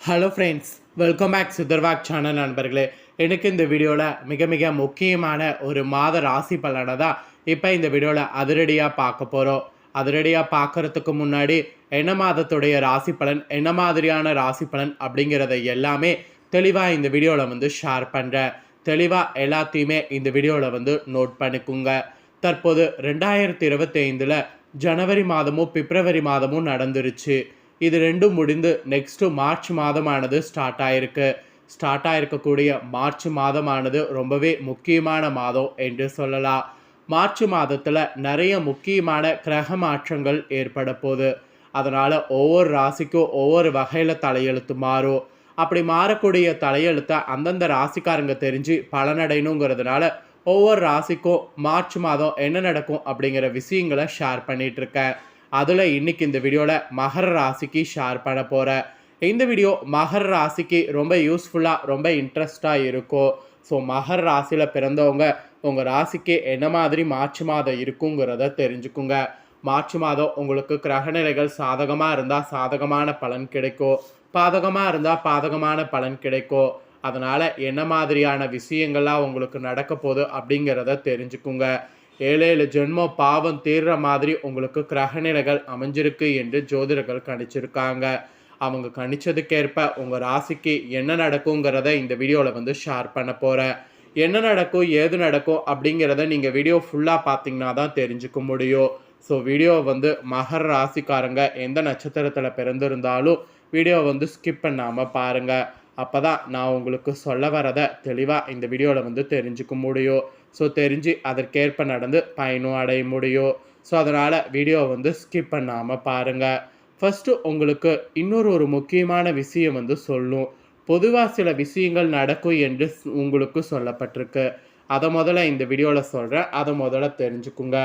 Hello friends welcome back சுதர்வாக் channel நண்பர்களே. எனக்கு இந்த வீடியோவில் மிக மிக முக்கியமான ஒரு மாத ராசி பலனை தான் இப்போ இந்த வீடியோவில் அதிரடியாக பார்க்க போகிறோம் அதிரடியாக பார்க்கறதுக்கு முன்னாடி என்ன மாதத்துடைய ராசி பலன் என்ன மாதிரியான ராசி பலன் அப்படிங்கிறத எல்லாமே தெளிவாக இந்த வீடியோவில் வந்து ஷேர் பண்ணுறேன் தெளிவாக எல்லாத்தையுமே இந்த வீடியோவில் வந்து நோட் பண்ணிக்குங்க. தற்போது ரெண்டாயிரத்தி இருபத்தி ஐந்தில் ஜனவரி மாதமும் பிப்ரவரி மாதமும் நடந்துருச்சு. இது ரெண்டும் முடிந்து நெக்ஸ்ட்டு மார்ச் மாதமானது ஸ்டார்ட் ஆயிருக்கு. ஸ்டார்ட் ஆயிருக்கக்கூடிய மார்ச் மாதமானது ரொம்பவே முக்கியமான மாதம் என்று சொல்லலாம். மார்ச் மாதத்தில் நிறைய முக்கியமான கிரக மாற்றங்கள் ஏற்பட போகுது. அதனால் ஒவ்வொரு ராசிக்கும் ஒவ்வொரு வகையில் தலையெழுத்து மாறும். அப்படி மாறக்கூடிய தலையெழுத்தை அந்தந்த ராசிக்காரங்க தெரிஞ்சு பலனடையணுங்கிறதுனால ஒவ்வொரு ராசிக்கும் மார்ச் மாதம் என்ன நடக்கும் அப்படிங்கிற விஷயங்களை ஷேர் பண்ணிகிட்ருக்கேன் அதில் இன்னைக்கு இந்த வீடியோவில் மகர ராசிக்கு ஷேர் பண்ண போகிறேன் இந்த வீடியோ மகர ராசிக்கு ரொம்ப யூஸ்ஃபுல்லாக ரொம்ப இன்ட்ரெஸ்டாக இருக்கும் ஸோ மகர ராசியில் பிறந்தவங்க உங்கள் ராசிக்கு என்ன மாதிரி மார்ச் மாதம் இருக்குங்கிறத தெரிஞ்சுக்குங்க. மார்ச் மாதம் உங்களுக்கு கிரகநிலைகள் சாதகமாக இருந்தால் சாதகமான பலன் கிடைக்கும் பாதகமாக இருந்தால் பாதகமான பலன் கிடைக்கும் அதனால் என்ன மாதிரியான விஷயங்கள்லாம் உங்களுக்கு நடக்க போகுது அப்படிங்கிறத தெரிஞ்சுக்குங்க. ஏழு ஏழு ஜென்மம் பாவம் தீர்ற மாதிரி உங்களுக்கு கிரகநிலைகள் அமைஞ்சிருக்கு என்று ஜோதிடர்கள் கணிச்சிருக்காங்க. அவங்க கணிச்சதுக்கேற்ப உங்கள் ராசிக்கு என்ன நடக்குங்கிறத இந்த வீடியோவில் வந்து ஷேர் பண்ண போகிறேன் என்ன நடக்கும் ஏது நடக்கும் அப்படிங்கிறத நீங்கள் வீடியோ ஃபுல்லாக பார்த்தீங்கன்னா தான் தெரிஞ்சுக்க முடியும். ஸோ வீடியோ வந்து மகர ராசிக்காரங்க எந்த நட்சத்திரத்தில் பிறந்திருந்தாலும் வீடியோ வந்து ஸ்கிப் பண்ணாமல் பாருங்கள் அப்போ தான் நான் உங்களுக்கு சொல்ல வரதை தெளிவாக இந்த வீடியோவில் வந்து தெரிஞ்சுக்க முடியும். ஸோ தெரிஞ்சு அதற்கேற்ப நடந்து பயனும் அடைய முடியும். ஸோ அதனால் வீடியோ வந்து ஸ்கிப் பண்ணாமல் பாருங்கள் ஃபஸ்ட்டு உங்களுக்கு இன்னொரு ஒரு முக்கியமான விஷயம் வந்து சொல்லும். பொதுவாக சில விஷயங்கள் நடக்கும் என்று உங்களுக்கு சொல்லப்பட்டிருக்கு. அதை முதல்ல இந்த வீடியோவில் சொல்கிறேன் அதை முதல்ல தெரிஞ்சுக்குங்க.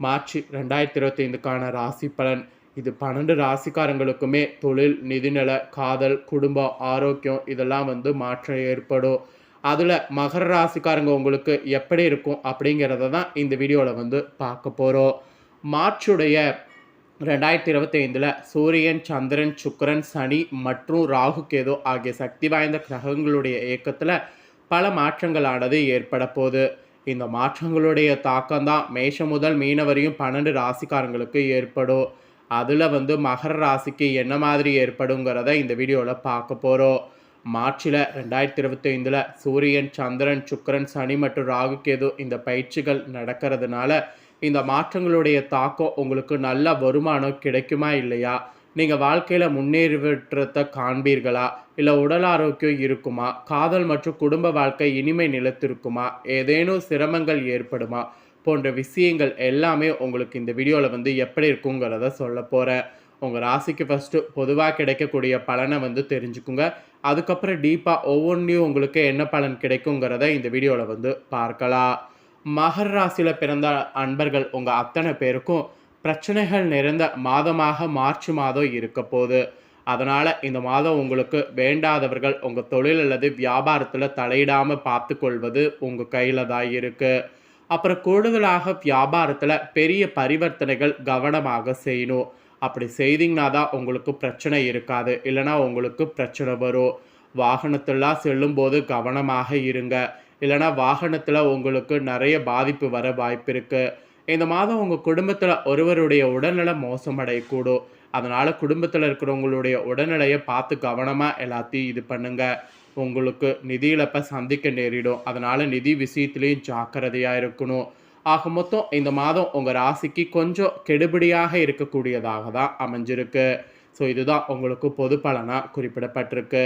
மார்ச் ரெண்டாயிரத்தி இருபத்தைந்துக்கான ராசி பலன். இது பன்னெண்டு ராசிக்காரங்களுக்குமே தொழில் நிதிநிலை காதல் குடும்பம் ஆரோக்கியம் இதெல்லாம் வந்து மாற்றம் ஏற்படும். அதில் மகர ராசிக்காரங்க உங்களுக்கு எப்படி இருக்கும் அப்படிங்கிறத தான் இந்த வீடியோவில் வந்து பார்க்க போகிறோம் மார்ச்சுடைய ரெண்டாயிரத்தி இருபத்தி ஐந்தில் சூரியன் சந்திரன் சுக்கரன் சனி மற்றும் ராகு கேது ஆகிய சக்தி வாய்ந்த கிரகங்களுடைய இயக்கத்தில் பல மாற்றங்களானது ஏற்பட போகுது. இந்த மாற்றங்களுடைய தாக்கம் தான் மேஷம் முதல் மீன வரையும் பன்னெண்டு ராசிக்காரங்களுக்கு ஏற்படும். அதில் வந்து மகர ராசிக்கு என்ன மாதிரி ஏற்படுங்கிறத இந்த வீடியோவில் பார்க்க போகிறோம் மார்ச்சில் ரெண்டாயிரத்தி இருபத்தி ஐந்தில் சூரியன் சந்திரன் சுக்கிரன் சனி மற்றும் ராகு கேது இந்த பயிற்சிகள் நடக்கிறதுனால இந்த மாற்றங்களுடைய தாக்கம் உங்களுக்கு நல்ல வருமானம் கிடைக்குமா இல்லையா? நீங்கள் வாழ்க்கையில் முன்னேற்றத்தை காண்பீர்களா? இல்லை உடல் ஆரோக்கியம் இருக்குமா? காதல் மற்றும் குடும்ப வாழ்க்கை இனிமை நிலத்திருக்குமா? ஏதேனும் சிரமங்கள் ஏற்படுமா? போன்ற விஷயங்கள் எல்லாமே உங்களுக்கு இந்த வீடியோவில் வந்து எப்படி இருக்குங்கிறத சொல்ல போகிறேன் உங்கள் ராசிக்கு ஃபஸ்ட்டு பொதுவாக கிடைக்கக்கூடிய பலனை வந்து தெரிஞ்சுக்குங்க. அதுக்கப்புறம் டீப்பாக ஒவ்வொன்றையும் உங்களுக்கு என்ன பலன் கிடைக்குங்கிறத இந்த வீடியோவில் வந்து பார்க்கலாம். மகர ராசியில் பிறந்த அன்பர்கள் உங்கள் அத்தனை பேருக்கும் பிரச்சனைகள் நிறைந்த மாதமாக மார்ச் மாதம் இருக்க போகுது. அதனால் இந்த மாதம் உங்களுக்கு வேண்டாதவர்கள் உங்கள் தொழில் அல்லது வியாபாரத்தில் தலையிடாமல் பார்த்துக்கொள்வது உங்கள் கையில் தான் இருக்குது அப்புறம் கூடுதலாக வியாபாரத்தில் பெரிய பரிவர்த்தனைகள் கவனமாக செய்யணும். அப்படி செய்தீங்கன்னா தான் உங்களுக்கு பிரச்சனை இருக்காது. இல்லைன்னா உங்களுக்கு பிரச்சனை வரும். வாகனத்தெல்லாம் செல்லும்போது கவனமாக இருங்க. இல்லைன்னா வாகனத்தில் உங்களுக்கு நிறைய பாதிப்பு வர வாய்ப்பு இருக்குது இந்த மாதம் உங்கள் குடும்பத்தில் ஒருவருடைய உடல்நல மோசமடையக்கூடும். அதனால் குடும்பத்தில் இருக்கிறவங்களுடைய உடல்நிலையை பார்த்து கவனமாக எல்லாத்தையும் இது பண்ணுங்கள் உங்களுக்கு நிதி இழப்பை சந்திக்க நேரிடும். அதனால் நிதி விஷயத்துலேயும் ஜாக்கிரதையாக இருக்கணும். ஆக மொத்தம் இந்த மாதம் உங்கள் ராசிக்கு கொஞ்சம் கெடுபிடியாக இருக்கக்கூடியதாக தான் அமைஞ்சிருக்கு. ஸோ இதுதான் உங்களுக்கு பொது பலனாக குறிப்பிடப்பட்டிருக்கு.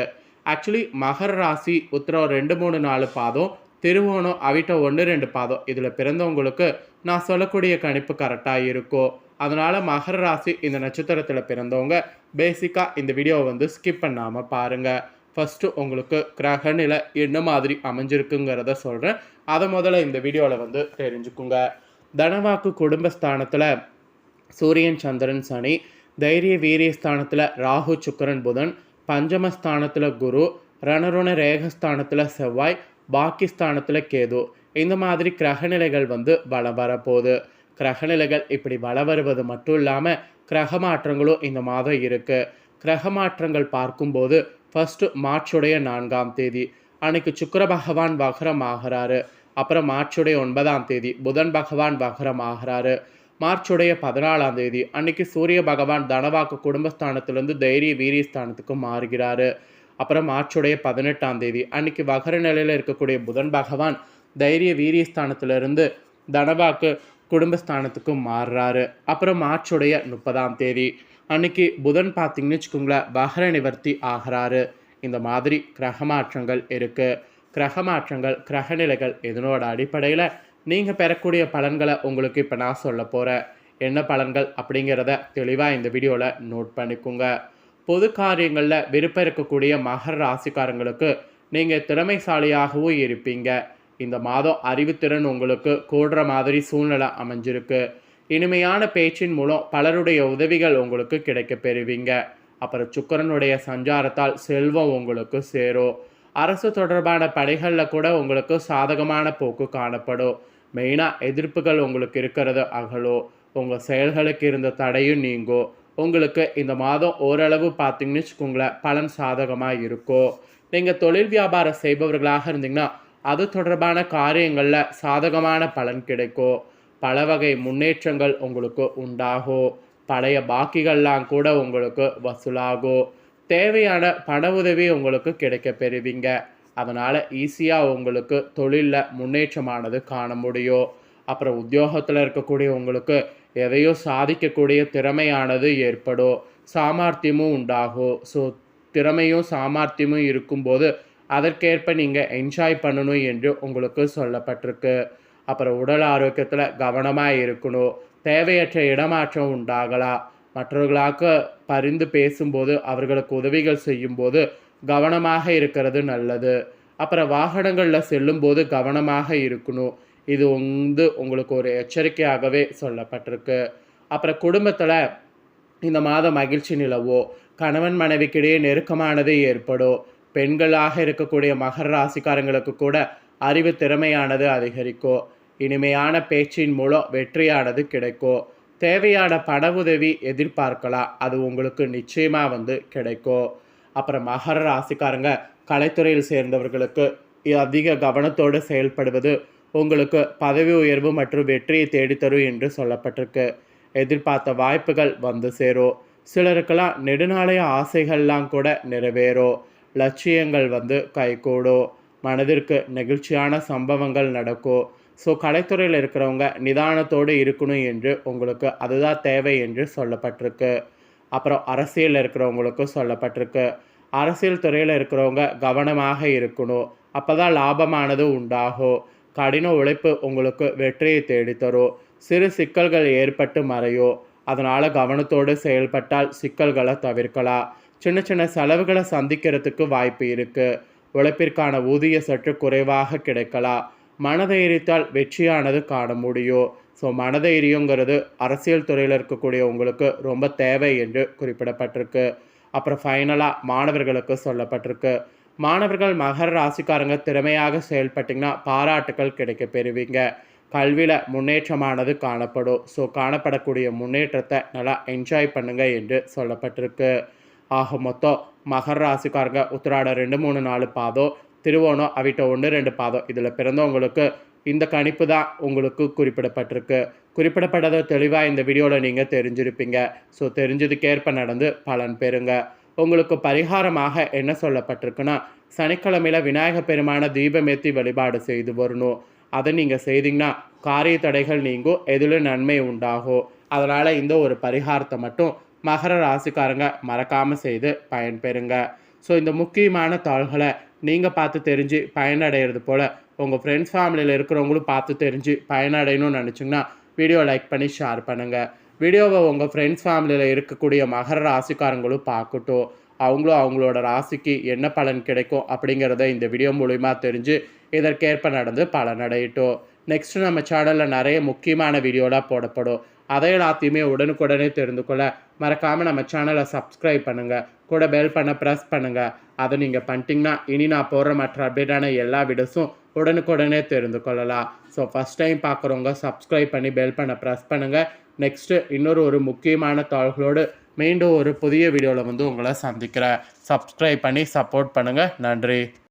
ஆக்சுவலி மகர ராசி உத்தரம் ரெண்டு மூணு நாலு பாதம் திருவோணம் அவிட்ட ஒன்று ரெண்டு பாதம். இதில் பிறந்தவங்களுக்கு நான் சொல்லக்கூடிய கணிப்பு கரெக்டாக இருக்கும் அதனால் மகர ராசி இந்த நட்சத்திரத்தில் பிறந்தவங்க பேசிக்காக இந்த வீடியோவை வந்து ஸ்கிப் பண்ணாமல் பாருங்கள் ஃபஸ்ட்டு உங்களுக்கு கிரக நிலை என்ன மாதிரி அமைஞ்சிருக்குங்கிறத சொல்கிறேன் அதை முதல்ல இந்த வீடியோவில் வந்து தெரிஞ்சுக்குங்க. தனவாக்கு குடும்பஸ்தானத்தில் சூரியன் சந்திரன் சனி தைரிய வீரியஸ்தானத்தில் ராகு சுக்கரன் புதன் பஞ்சமஸ்தானத்தில் குரு ரணருண ரேகஸ்தானத்தில் செவ்வாய் பாக்கிஸ்தானத்தில் கேது. இந்த மாதிரி கிரகநிலைகள் வந்து வளம் வரப்போகுது. கிரகநிலைகள் இப்படி வளம் வருவது மட்டும் இல்லாமல் கிரக மாற்றங்களும் இந்த மாதம் இருக்குது கிரக மாற்றங்கள் பார்க்கும்போது ஃபஸ்ட்டு மார்ச்சுடைய நான்காம் தேதி. அன்னைக்கு சுக்கர பகவான் வக்ரம் ஆகிறாரு அப்புறம் மார்ச்சுடைய ஒன்பதாம் தேதி புதன் பகவான் வக்ரம் ஆகிறாரு மார்ச்சுடைய பதினாலாம் தேதி அன்னைக்கு சூரிய பகவான் தனவாக்கு குடும்பஸ்தானத்திலிருந்து தைரிய வீரியஸ்தானத்துக்கு மாறுகிறாரு. அப்புறம் மார்ச்சுடைய பதினெட்டாம் தேதி அன்னைக்கு வகர நிலையில் இருக்கக்கூடிய புதன் பகவான் தைரிய வீரியஸ்தானத்திலிருந்து தனவாக்கு குடும்பஸ்தானத்துக்கு மாறுறாரு. அப்புறம் மார்ச்சுடைய முப்பதாம் தேதி அன்னைக்கு புதன் பார்த்தீங்கன்னு வச்சுக்கோங்களேன் வகர நிவர்த்தி ஆகிறாரு. இந்த மாதிரி கிரக மாற்றங்கள் இருக்குது கிரகமாற்றங்கள் கிரகநிலைகள் இதனோட அடிப்படையில் நீங்கள் பெறக்கூடிய பலன்களை உங்களுக்கு இப்போ நான் சொல்ல போகிறேன் என்ன பலன்கள் அப்படிங்கிறத தெளிவாக இந்த வீடியோவில் நோட் பண்ணிக்கோங்க. பொது காரியங்களில் விருப்பம் இருக்கக்கூடிய மகர ராசிக்காரங்களுக்கு நீங்கள் திறமைசாலியாகவும் இருப்பீங்க. இந்த மாதம் அறிவுத்திறன் உங்களுக்கு கூடுற மாதிரி சூழ்நிலை அமைஞ்சிருக்கு. இனிமையான பேச்சின் மூலம் பலருடைய உதவிகள் உங்களுக்கு கிடைக்க பெறுவீங்க. அப்புறம் சுக்கரனுடைய சஞ்சாரத்தால் செல்வம் உங்களுக்கு சேரும். அரசு தொடர்பான பணிகளில் கூட உங்களுக்கு சாதகமான போக்கு காணப்படும். மெயினாக எதிர்ப்புகள் உங்களுக்கு இருக்கிறது அகலோ. உங்கள் செயல்களுக்கு இருந்த தடையும் நீங்கும் உங்களுக்கு இந்த மாதம் ஓரளவு பார்த்தீங்கன்னு வச்சுக்கோங்களேன் பலன் சாதகமாக இருக்கும் நீங்கள் தொழில் வியாபாரம் செய்பவர்களாக இருந்தீங்கன்னா அது தொடர்பான காரியங்களில் சாதகமான பலன் கிடைக்கும் பல வகை முன்னேற்றங்கள் உங்களுக்கு உண்டாகும் பழைய பாக்கிகள்லாம் கூட உங்களுக்கு வசூலாகும். தேவையான பண உதவி உங்களுக்கு கிடைக்க பெறுவீங்க. அதனால் ஈஸியாக உங்களுக்கு தொழிலில் முன்னேற்றமானது காண முடியும். அப்புறம் உத்தியோகத்தில் இருக்கக்கூடிய உங்களுக்கு எதையோ சாதிக்கக்கூடிய திறமையானது ஏற்படும். சாமர்த்தியமும் உண்டாகும். ஸோ திறமையும் சாமர்த்தியமும் இருக்கும்போது அதற்கேற்ப நீங்கள் என்ஜாய் பண்ணணும் என்று உங்களுக்கு சொல்லப்பட்டிருக்கு. அப்புறம் உடல் ஆரோக்கியத்தில் கவனமாக இருக்கணும். தேவையற்ற இடமாற்றம் உண்டாகலாம் மற்றவர்களாக பரிந்து பேசும்போது அவர்களுக்கு உதவிகள் செய்யும்போது கவனமாக இருக்கிறது நல்லது. அப்புறம் வாகனங்களில் செல்லும்போது கவனமாக இருக்கணும். இது வந்து உங்களுக்கு ஒரு எச்சரிக்கையாகவே சொல்லப்பட்டிருக்கு. அப்புறம் குடும்பத்தில் இந்த மாதம் மகிழ்ச்சி நிலவோ? கணவன் மனைவிக்கிடையே நெருக்கமானது ஏற்படும் பெண்களாக இருக்கக்கூடிய மகர ராசிக்காரங்களுக்கு கூட அறிவு திறமையானது அதிகரிக்கும் இனிமையான பேச்சின் மூலம் வெற்றியானது கிடைக்கும். தேவையான பண உதவி எதிர்பார்க்கலாம். அது உங்களுக்கு நிச்சயமாக வந்து கிடைக்கும். அப்புறம் மகர ராசிக்காரங்க கலைத்துறையில் சேர்ந்தவர்களுக்கு அதிக கவனத்தோடு செயல்படுவது உங்களுக்கு பதவி உயர்வு மற்றும் வெற்றியை தேடித்தரும் என்று சொல்லப்பட்டிருக்கு. எதிர்பார்த்த வாய்ப்புகள் வந்து சேரும். சிலருக்கெல்லாம் நெடுநாளைய ஆசைகள்லாம் கூட நிறைவேறும். லட்சியங்கள் வந்து கைகூடும். மனதிற்கு நெகிழ்ச்சியான சம்பவங்கள் நடக்கும். ஸோ கலைத்துறையில் இருக்கிறவங்க நிதானத்தோடு இருக்கணும் என்று உங்களுக்கு அதுதான் தேவை என்று சொல்லப்பட்டிருக்கு. அப்புறம் அரசியலில் இருக்கிறவங்களுக்கு சொல்லப்பட்டிருக்கு. அரசியல் துறையில் இருக்கிறவங்க கவனமாக இருக்கணும். அப்போ தான் லாபமானது உண்டாகும். கடின உழைப்பு உங்களுக்கு வெற்றியை தேடித்தரும். சிறு சிக்கல்கள் ஏற்பட்டு மறையும். அதனால் கவனத்தோடு செயல்பட்டால் சிக்கல்களை தவிர்க்கலாம். சின்ன சின்ன செலவுகளை சந்திக்கிறதுக்கு வாய்ப்பு இருக்குது உழைப்பிற்கான ஊதிய சற்று குறைவாக கிடைக்கலாம். மனதைரியத்தால் வெற்றியானது காண முடியும் ஸோ மனதைரியங்கிறது அரசியல் துறையில் இருக்கக்கூடிய உங்களுக்கு ரொம்ப தேவை என்று குறிப்பிடப்பட்டிருக்கு. அப்புறம் ஃபைனலாக மாணவர்களுக்கு சொல்லப்பட்டிருக்கு. மாணவர்கள் மகர ராசிக்காரங்க திறமையாக செயல்பட்டிங்கன்னா பாராட்டுகள் கிடைக்க பெறுவீங்க. கல்வியில் முன்னேற்றமானது காணப்படும். ஸோ காணப்படக்கூடிய முன்னேற்றத்தை நல்லா என்ஜாய் பண்ணுங்க என்று சொல்லப்பட்டிருக்கு. ஆக மொத்தம் மகர ராசிக்காரங்க உத்திராட ரெண்டு மூணு நாலு பாதம் திருவோணம் அவிட்ட ஒன்று ரெண்டு பாதம். இதில் பிறந்தவங்களுக்கு இந்த கணிப்பு தான் உங்களுக்கு குறிப்பிடப்பட்டிருக்கு. குறிப்பிடப்பட்டதை தெளிவாக இந்த வீடியோவில் நீங்கள் தெரிஞ்சிருப்பீங்க. ஸோ தெரிஞ்சதுக்கேற்ப நடந்து பலன் பெறுங்க. உங்களுக்கு பரிகாரமாக என்ன சொல்லப்பட்டிருக்குன்னா சனிக்கிழமையில் விநாயக பெருமான தீபமேத்தி வழிபாடு செய்து வரணும். அதை நீங்கள் செய்தீங்கன்னா காரிய தடைகள் நீங்கும் எதிலும் நன்மை உண்டாகும். அதனால் இந்த ஒரு பரிகாரத்தை மட்டும் மகர ராசிக்காரங்க மறக்காமல் செய்து பயன்பெறுங்க. ஸோ இந்த முக்கியமான தாள்களை நீங்கள் பார்த்து தெரிஞ்சு பயனடைகிறது போல் உங்கள் ஃப்ரெண்ட்ஸ் ஃபேமிலியில் இருக்கிறவங்களும் பார்த்து தெரிஞ்சு பயனடையணும்னு நினச்சிங்கன்னா வீடியோ லைக் பண்ணி ஷேர் பண்ணுங்கள் வீடியோவை உங்கள் ஃப்ரெண்ட்ஸ் ஃபேமிலியில் இருக்கக்கூடிய மகர ராசிக்காரங்களும் பார்க்கட்டும். அவங்களும் அவங்களோட ராசிக்கு என்ன பலன் கிடைக்கும் அப்படிங்கிறத இந்த வீடியோ மூலிமா தெரிஞ்சு இதற்கேற்ப நடந்து பலனடையட்டும். நெக்ஸ்ட் நம்ம சேனலில் நிறைய முக்கியமான வீடியோலாம் போடப்படும். அதை எல்லாத்தையுமே உடனுக்குடனே தெரிந்து கொள்ள மறக்காமல் நம்ம சேனலை சப்ஸ்கிரைப் பண்ணுங்கள் கூட பெல் பண்ண ப்ரெஸ் பண்ணுங்கள் அதை நீங்கள் பண்ணிட்டீங்கன்னா இனி நான் போடுற மற்ற அப்டேட்டான எல்லா வீடியோஸும் உடனுக்குடனே தெரிந்து கொள்ளலாம். ஸோ ஃபஸ்ட் டைம் பார்க்குறவங்க சப்ஸ்கிரைப் பண்ணி பெல் பண்ண ப்ரெஸ் பண்ணுங்கள் நெக்ஸ்ட்டு இன்னொரு ஒரு முக்கியமான தாள்களோடு மீண்டும் ஒரு புதிய வீடியோவில் வந்து உங்களை சந்திக்கிறேன். சப்ஸ்கிரைப் பண்ணி சப்போர்ட் பண்ணுங்கள் நன்றி.